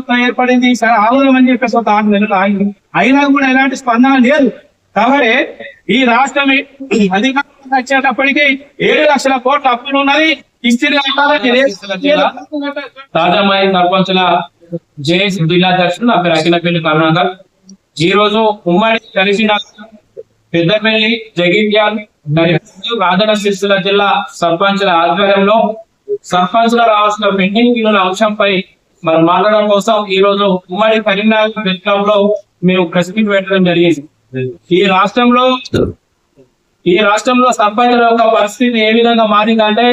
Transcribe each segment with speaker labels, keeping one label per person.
Speaker 1: ప్రభుత్వం ఏర్పడింది సరే ఆవులం అని చెప్పేసి ఒక ఆరు నెలలు ఆగింది? అయినా కూడా ఎలాంటి స్పందన లేదు. కాబట్టి ఈ రాష్ట్రం అధికారం వచ్చేటప్పటికి ఏడు లక్షల కోట్ల అప్పులు ఉన్నది. ఇస్త్రీ
Speaker 2: తాజామాయి సర్పంచుల జేఎస్ జిల్లాధ్యక్షుడు నా పేరు అఖిలపల్లి కరుణాకర్. ఈ రోజు ఉమ్మడి కలిసిన పెద్దపల్లి జగిత్యాల్ మరియు రాజన్న జిల్లా సర్పంచుల ఆధ్వర్యంలో సర్పంచుల రావాల్సిన పెండింగ్ బిల్లుల అంశంపై మనం మాట్లాడడం కోసం ఈ రోజు ఉమ్మడి కరీంనగర్ ప్రెస్ క్లబ్లో మేము ప్రెస్ మీట్ పెట్టడం జరిగింది. ఈ రాష్ట్రంలో ఈ రాష్ట్రంలో సర్పంచుల యొక్క పరిస్థితి ఏ విధంగా మారిందంటే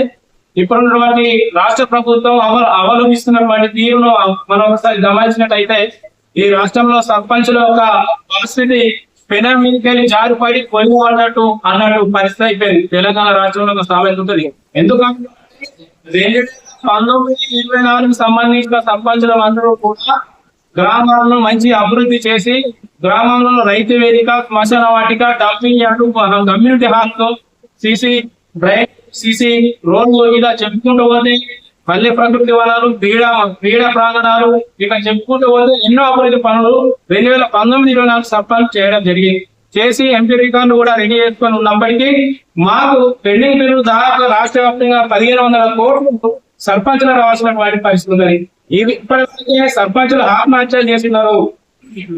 Speaker 2: ఇప్పుడున్నటువంటి రాష్ట్ర ప్రభుత్వం అమలు అవలంబిస్తున్నటువంటి తీరును మనం ఒకసారి గమనించినట్టయితే ఈ రాష్ట్రంలో సర్పంచుల యొక్క పరిస్థితి పెన మీదకెళ్ళి జారిపడి కొలి అన్నట్టు అన్నట్టు పరిస్థితి అయిపోయింది. తెలంగాణ రాష్ట్రంలో ఒక సామెత ఉంటుంది. ఎందుకంటే పంతొమ్మిది ఇరవై నాలుగు సంబంధించిన సర్పంచుల అందరూ కూడా గ్రామాలను మంచి అభివృద్ధి చేసి గ్రామాలలో రైతు వేదిక శ్మశాన వాటిక dumping yard community hall CC drain CC రోడ్లు ఇలా చెప్పుకుంటూ పోతే పల్లె ప్రకృతి వనాలు క్రీడా క్రీడా ప్రాంగణాలు ఇక చెప్పుకుంటూ పోతే ఎన్నో అభివృద్ధి పనులు రెండు వేల పంతొమ్మిది ఇరవై నాలుగు సర్పంచ్ చేయడం జరిగింది. చేసి ఎంపీ రికార్డు కూడా రెడీ చేసుకొని ఉన్నప్పటికీ మాకు పెండింగ్ బిల్లు దాదాపు రాష్ట్ర వ్యాప్తంగా పదిహేను వందల కోట్లు సర్పంచులు రావాల్సిన వాటి పరిస్థితి ఉన్నది ఇవి ఇప్పటికే సర్పంచులు ఆత్మహత్యలు చేస్తున్నారు.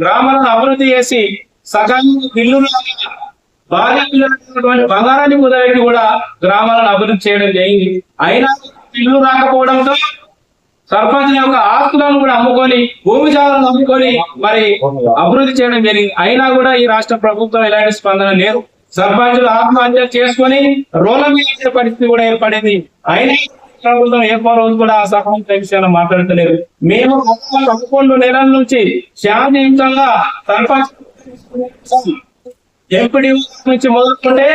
Speaker 2: గ్రామాలను అభివృద్ధి చేసి సగం బిల్లు బాధ్యతటువంటి బంగారాన్ని కుదరకి కూడా గ్రామాలను అభివృద్ధి చేయడం జరిగింది. అయినా బిల్లు రాకపోవడంతో సర్పంచ్ యొక్క ఆస్తులను కూడా అమ్ముకొని భూమి జాలను అమ్ముకొని మరి అభివృద్ధి చేయడం జరిగింది. అయినా కూడా ఈ రాష్ట్ర ప్రభుత్వం ఎలాంటి స్పందన లేదు. సర్పంచులు ఆత్మహత్య చేసుకొని రోల మీద పరిస్థితి కూడా ఏర్పడింది. అయినా ప్రభుత్వం ఏ రోజు కూడా ఆ సహాయం విషయాలు మాట్లాడతలేదు. మేము పదకొండు నెలల నుంచి శాంతియుతంగా ఎంపీడీ నుంచి మొదలుకుంటే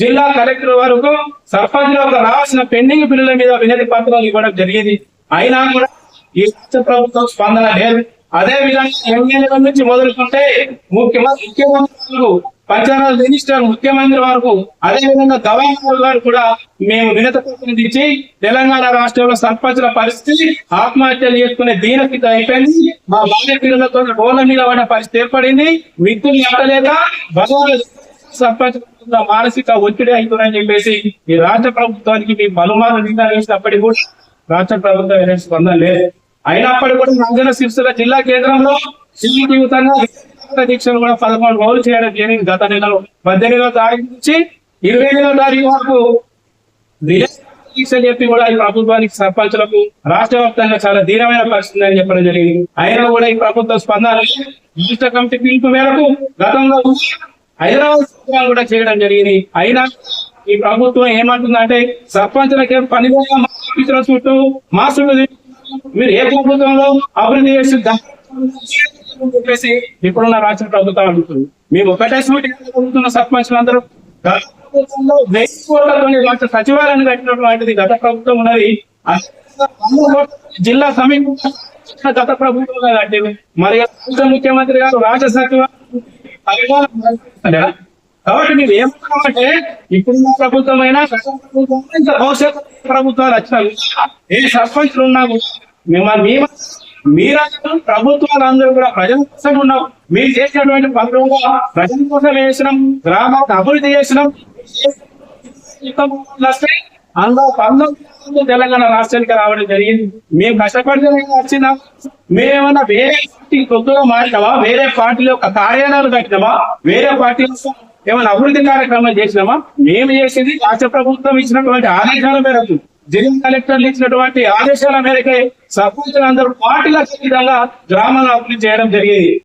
Speaker 2: జిల్లా కలెక్టర్ వరకు సర్పంచ్ యొక్క రావాల్సిన పెండింగ్ బిల్లుల మీద వినతి పత్రాలు ఇవ్వడం జరిగింది. అయినా కూడా ఈ రాష్ట్ర ప్రభుత్వం స్పందన లేదు. అదే విధంగా ఎమ్మెల్యేల నుంచి మొదలుకుంటే ముఖ్యమంత్రి ముఖ్యమంత్రి వరకు మినిస్టర్ ముఖ్యమంత్రి వరకు అదే విధంగా గవర్నర్ గారు కూడా మేము వినత ఇచ్చి తెలంగాణ రాష్ట్రంలో సర్పంచుల పరిస్థితి ఆత్మహత్యలు చేసుకునే దీనస్థితి అయిపోయింది. మా బాల్య పిల్లలతో రోడ్ల మీద పడిన పరిస్థితి ఏర్పడింది. విద్యుత్ ఎట్టలేక భగవాన్ సర్పంచ్ మానసిక ఒత్తిడి అవుతుందని చెప్పేసి ఈ రాష్ట్ర ప్రభుత్వానికి మీ పలుమార్లు నిర్ణయించినప్పటికీ కూడా రాష్ట్ర ప్రభుత్వం ఎలాంటి స్పందన లేదు. అయినప్పటికీ కూడా రాజన్న సిరిసిల్ల జిల్లా కేంద్రంలో సిల్లు జీవితంగా దీక్షలు కూడా పదకొండు రోజులు చేయడం జరిగింది గత నెలలో పద్దెనిమిదవ తారీఖు నుంచి ఇరవై ఎనిమిదో తారీఖు వరకు దీక్ష చెప్పి కూడా ఈ ప్రభుత్వానికి సర్పంచులకు రాష్ట్ర వ్యాప్తంగా చాలా దీనమైన పరిస్థితి అని చెప్పడం జరిగింది అయినా కూడా ఈ ప్రభుత్వ స్పందన లేదు. రాష్ట్ర కమిటీ పిలుపు మేరకు గతంలో హైదరాబాద్ కూడా చేయడం జరిగింది అయినా ఈ ప్రభుత్వం ఏమంటుందంటే సర్పంచులకి పని చుట్టూ మాస్టర్లు మీరు ఏ ప్రభుత్వంలో అభివృద్ధి చేసి దా- చెప్పేసి ఇప్పుడున్న రాష్ట్ర ప్రభుత్వం అడుగుతుంది. మేము ఒకటే సూటి అడుగుతున్న సర్పంచులందరూ. గత రాష్ట్ర సచివాలయాన్ని కట్టినటువంటిది గత ప్రభుత్వం ఉన్నది. జిల్లా సమీప గత ప్రభుత్వం కట్టింది. మరి ముఖ్యమంత్రి గారు రాష్ట్ర సచివాలయం కాబట్టి మేము ఏమంటామంటే ఇప్పుడున్న ప్రభుత్వం అయినా గత ప్రభుత్వం ప్రభుత్వాలు వచ్చినా ఏ సర్పంచ్లు ఉన్నా కూడా మిమ్మల్ని మేము మీరందరూ ప్రభుత్వాలు అందరూ కూడా ప్రజల కోసం ఉన్నాం. మీరు చేసినటువంటి పనులు ప్రజల కోసం చేసినాం. గ్రామాన్ని అభివృద్ధి చేసినాం. అందులో పంతొమ్మిది తెలంగాణ రాష్ట్రానికి రావడం జరిగింది. మేము కష్టపడితే వచ్చినా. మేమేమన్నా వేరే పార్టీ కొత్తగా మారినామా? వేరే పార్టీలో ఒక కార్యాలయాలు కట్టినామా? వేరే పార్టీలో ఏమైనా అభివృద్ధి కార్యక్రమాలు చేసినామా? మేము చేసింది రాష్ట్ర ప్రభుత్వం ఇచ్చినటువంటి ఆదేశాల మేరకు. జిల్లా కలెక్టర్లు ఇచ్చినటువంటి ఆదేశాల మేరకే సర్పంచులందరూ పార్టీల విధంగా గ్రామాలను అభివృద్ధి చేయడం జరిగింది.